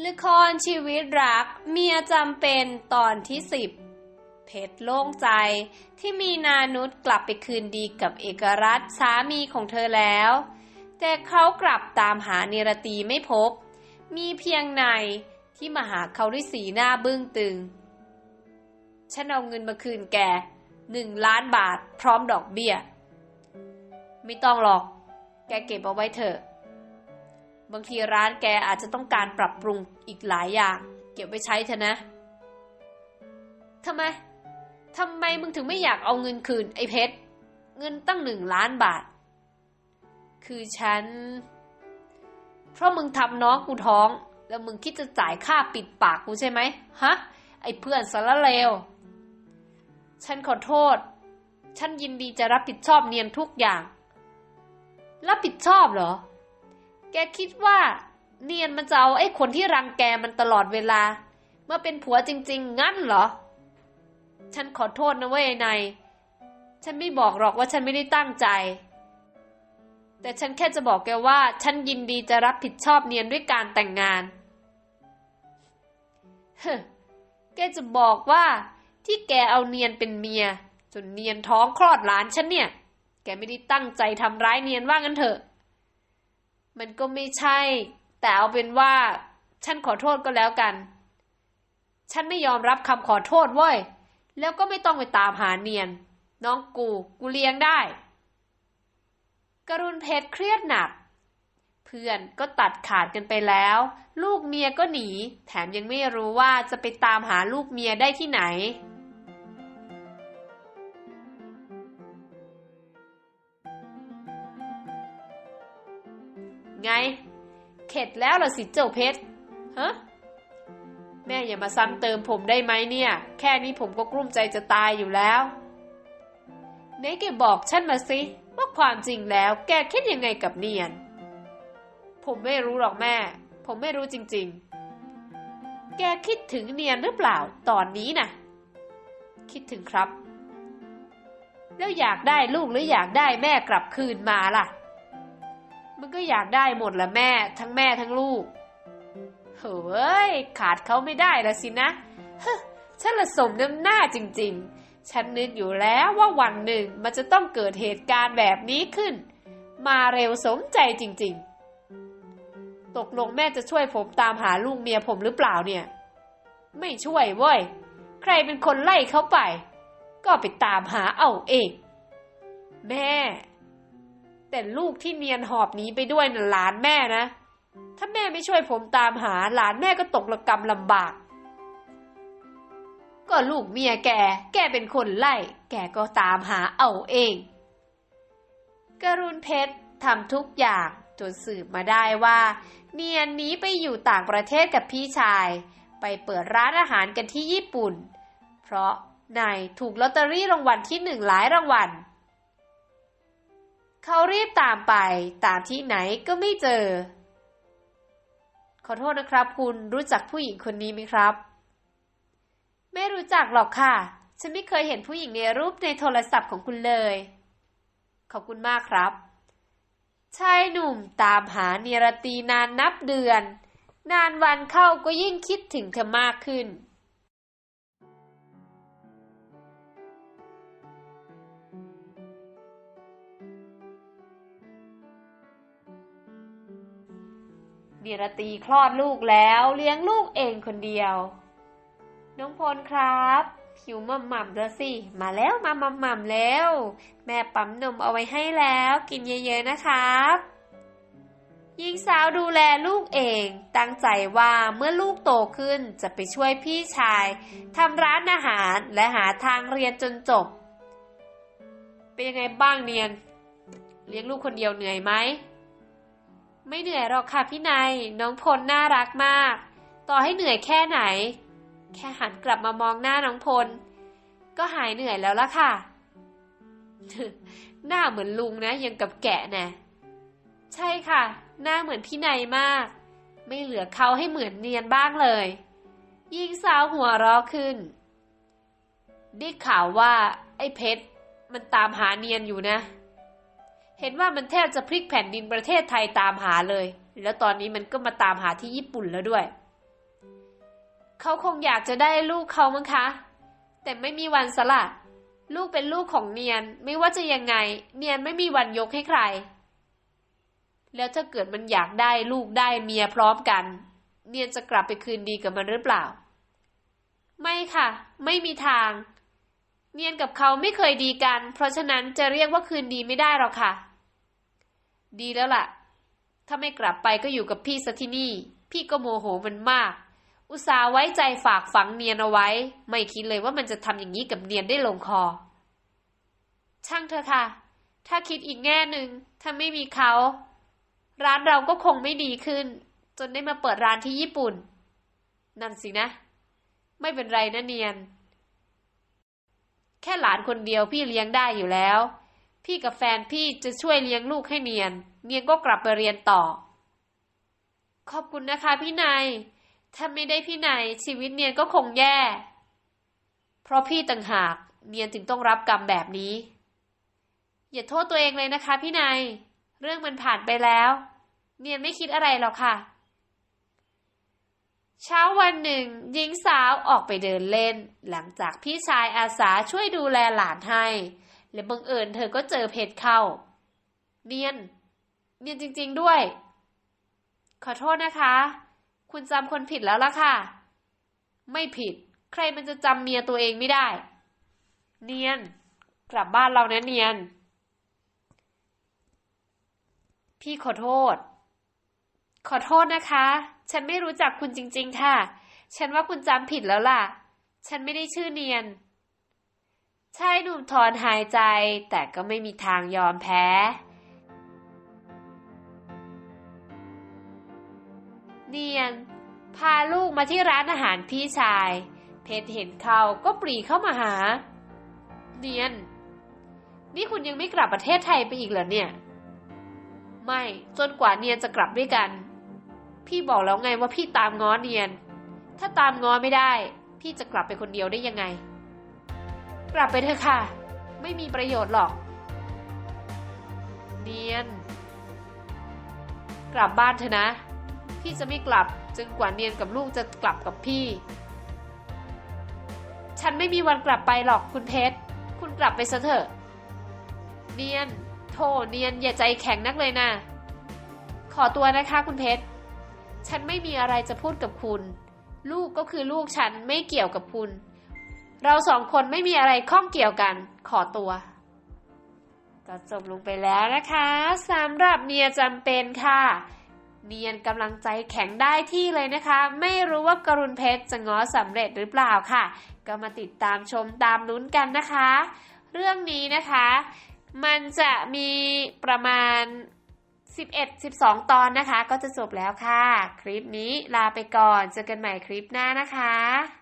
ละครชีวิตรักเมียจำเป็นตอนที่สิบเพชรโล่งใจที่มีนานุษกลับไปคืนดีกับเอกรัตสามีของเธอแล้ว แต่เขากลับตามหาเนรตีไม่พบ มีเพียงนายที่มาหาเขาด้วยสีหน้าบึ้งตึง ฉันเอาเงินมาคืนแกหนึ่งล้านบาทพร้อมดอกเบี้ย ไม่ต้องหรอก แกเก็บเอาไว้เถอะ บางทีร้านแกอาจจะต้องการปรับปรุงอีกหลายอย่าง เก็บไว้ใช้เถอะนะทำไมทำไมมึงถึงไม่อยากเอาเงินคืนไอ้เพชร เงินตั้งหนึ่งล้านบาท คือฉัน เพราะมึงทำน้องกูท้อง แล้วมึงคิดจะจ่ายค่าปิดปากกูใช่ไหมฮะ ไอ้เพื่อนสารเลว ฉันขอโทษ ฉันยินดีจะรับผิดชอบเนียนทุกอย่าง รับผิดชอบเหรอ แกคิดว่า เนียนมันจะเอาไอ้คนที่รังแกมันตลอดเวลา เมื่อเป็นผัวจริง ๆ งั้นเหรอ ฉันขอโทษนะเว้ยไนายฉันไม่บอกหรอกว่าฉันไม่ได้ตั้งใจ แต่ฉันแค่จะบอกแกว่า ฉันยินดีจะรับผิดชอบเนียนด้วยการแต่งงาน เฮ้แกจะบอกว่าที่แกเอาเนียนเป็นเมีย จนเนียนท้องคลอดหลานฉันเนี่ย แกไม่ได้ตั้งใจทำร้ายเนียนว่างั้นเถอะ มันก็ไม่ใช่ แต่เอาเป็นว่า ฉันขอโทษก็แล้วกัน ฉันไม่ยอมรับคำขอโทษเว้ย แล้วก็ไม่ต้องไปตามหาเนียน น้องกู กูเลี้ยงได้ กรุณเพชรเครียดหนัก เพื่อนก็ตัดขาดกันไปแล้ว ลูกเมียก็หนี แถมยังไม่รู้ว่าจะไปตามหาลูกเมียได้ที่ไหน ไง เข็ดแล้วเหรอสิเจ้าเพชรฮะแม่อย่ามาซ้ำเติมผมได้ไหมเนี่ย แค่นี้ผมก็กลุ้มใจจะตายอยู่แล้วไหนแกบอกฉันมาสิ ว่าความจริงแล้วแกคิดยังไงกับเนียน ผมไม่รู้หรอกแม่ ผมไม่รู้จริง ๆ แกคิดถึงเนียนหรือเปล่าตอนนี้นะ่ะคิดถึงครับ แล้วอยากได้ลูกหรืออยากได้แม่กลับคืนมาล่ะ มันก็อยากได้หมดละแม่ ทั้งแม่ทั้งลูกเฮ้ย ขาดเขาไม่ได้ละสินะฮะฉันละสมน้ำหน้าจริง ๆ ฉันนึกอยู่แล้วว่าวันหนึ่งมันจะต้องเกิดเหตุการณ์แบบนี้ขึ้น มาเร็วสมใจจริง ๆ ตกลงแม่จะช่วยผมตามหาลูกเมียผมหรือเปล่าเนี่ย ไม่ช่วยเว้ย ใครเป็นคนไล่เขาไป ก็ไปตามหาเอาเอง แม่ แต่ลูกที่เนียนหอบหนีไปด้วยน่ะหลานแม่นะ ถ้าแม่ไม่ช่วยผมตามหาหลานแม่ก็ตกระกรรมลำบาก ก็ลูกเมียแก แกเป็นคนไล่ แกก็ตามหาเอาเอง กรุณเพชรทำทุกอย่างจนสืบมาได้ว่า เนียนหนี้ไปอยู่ต่างประเทศกับพี่ชาย ไปเปิดร้านอาหารกันที่ญี่ปุ่น เพราะนายถูกลอตเตอรี่รางวัลที่หนึ่งหลายรางวัล เขารีบตามไปตามที่ไหนก็ไม่เจอ ขอโทษนะครับคุณรู้จักผู้หญิงคนนี้ไหมครับ ไม่รู้จักหรอกค่ะ ฉันไม่เคยเห็นผู้หญิงในรูปในโทรศัพท์ของคุณเลย ขอบคุณมากครับชายหนุ่มตามหาเนรตีนานนับเดือน นานวันเข้าก็ยิ่งคิดถึงเธอมากขึ้น เนีรตีคลอดลูกแล้วเลี้ยงลูกเองคนเดียว น้องพลครับหิวมัมมัมแล้วสิ มาแล้วมามัมมัมแล้ว แม่ปั๊มนมเอาไว้ให้แล้ว กินเยอะๆนะครับหญิงสาวดูแลลูกเอง ตั้งใจว่าเมื่อลูกโตขึ้นจะไปช่วยพี่ชายทำร้านอาหารและหาทางเรียนจนจบ เป็นยังไงบ้างเนียน เลี้ยงลูกคนเดียวเหนื่อยไหม ไม่เหนื่อยหรอกค่ะพี่นายน้องพลน่ารักมาก ต่อให้เหนื่อยแค่ไหน แค่หันกลับมามองหน้าน้องพล ก็หายเหนื่อยแล้วล่ะค่ะ หน้าเหมือนลุงนะยังกับแกะนะใช่ค่ะ หน้าเหมือนพี่นายมาก ไม่เหลือเขาให้เหมือนเนียนบ้างเลยยิงสาวหัวเราะขึ้น ได้ข่าวว่า ไอ้เพชรมันตามหาเนียนอยู่นะ เห็นว่ามันแทบจะพลิกแผ่นดินประเทศไทยตามหาเลย แล้วตอนนี้มันก็มาตามหาที่ญี่ปุ่นแล้วด้วย เขาคงอยากจะได้ลูกเขามั้งคะ แต่ไม่มีวันสละลูกเป็นลูกของเนียน ไม่ว่าจะยังไง เนียนไม่มีวันยกให้ใคร แล้วถ้าเกิดมันอยากได้ลูกได้เมียพร้อมกัน เนียนจะกลับไปคืนดีกับมันหรือเปล่า ไม่ค่ะ ไม่มีทาง เนียนกับเขาไม่เคยดีกัน เพราะฉะนั้นจะเรียกว่าคืนดีไม่ได้หรอกค่ะ ดีแล้วล่ะ ถ้าไม่กลับไปก็อยู่กับพี่ซะที่นี่ พี่ก็โมโหมันมาก อุตส่าห์ไว้ใจฝากฝังเนียนเอาไว้ ไม่คิดเลยว่ามันจะทำอย่างนี้กับเนียนได้ลงคอ ช่างเถอะค่ะ ถ้าคิดอีกแง่หนึ่งถ้าไม่มีเขา ร้านเราก็คงไม่ดีขึ้น จนได้มาเปิดร้านที่ญี่ปุ่น นั่นสินะ ไม่เป็นไรนะเนียน แค่หลานคนเดียวพี่เลี้ยงได้อยู่แล้ว พี่กับแฟนพี่จะช่วยเลี้ยงลูกให้เนียน เนียนก็กลับไปเรียนต่อ ขอบคุณนะคะพี่นาย ถ้าไม่ได้พี่นายชีวิตเนียนก็คงแย่ เพราะพี่ต่างหากเนียนถึงต้องรับกรรมแบบนี้ อย่าโทษตัวเองเลยนะคะพี่นาย เรื่องมันผ่านไปแล้ว เนียนไม่คิดอะไรหรอกค่ะ เช้าวันหนึ่งหญิงสาวออกไปเดินเล่น หลังจากพี่ชายอาสาช่วยดูแลหลานให้ และบังเอิญเธอก็เจอเพชรเข้า เนียน เนียนจริง ๆด้วย ขอโทษนะคะ คุณจำคนผิดแล้วล่ะค่ะ ไม่ผิด ใครมันจะจำเมียตัวเองไม่ได้ เนียน กลับบ้านเรานะเนียน พี่ขอโทษ ขอโทษนะคะ ฉันไม่รู้จักคุณจริง ๆ ค่ะ ฉันว่าคุณจำผิดแล้วล่ะ ฉันไม่ได้ชื่อเนียน ชายหนุ่มถอนหายใจแต่ก็ไม่มีทางยอมแพ้ เนียน พาลูกมาที่ร้านอาหารพี่ชาย เพชรเห็นเขาก็ปรีเข้ามาหา เนียน นี่คุณยังไม่กลับประเทศไทยไปอีกเหรอเนี่ย ไม่จนกว่าเนียนจะกลับด้วยกัน พี่บอกแล้วไงว่าพี่ตามง้อเนียน ถ้าตามง้อไม่ได้ พี่จะกลับไปคนเดียวได้ยังไง กลับไปเถอะค่ะ ไม่มีประโยชน์หรอก เนียน กลับบ้านเถอะนะ พี่จะไม่กลับจนกว่าเนียนกับลูกจะกลับกับพี่ ฉันไม่มีวันกลับไปหรอกคุณเพชร คุณกลับไปซะเถอะ เนียน โทเนียนอย่าใจแข็งนักเลยนะ ขอตัวนะคะคุณเพชร ฉันไม่มีอะไรจะพูดกับคุณ ลูกก็คือลูกฉันไม่เกี่ยวกับคุณ เราสองคนไม่มีอะไรข้องเกี่ยวกัน ขอตัว ก็จบลงไปแล้วนะคะสำหรับเนียจำเป็นค่ะ เนียนกำลังใจแข็งได้ที่เลยนะคะ ไม่รู้ว่ากรุณเพชรจะง้อสำเร็จหรือเปล่าค่ะ ก็มาติดตามชมตามลุ้นกันนะคะ เรื่องนี้นะคะ มันจะมีประมาณ11-12 ตอนนะคะ ก็จะจบแล้วค่ะ คลิปนี้ลาไปก่อน เจอกันใหม่คลิปหน้านะคะ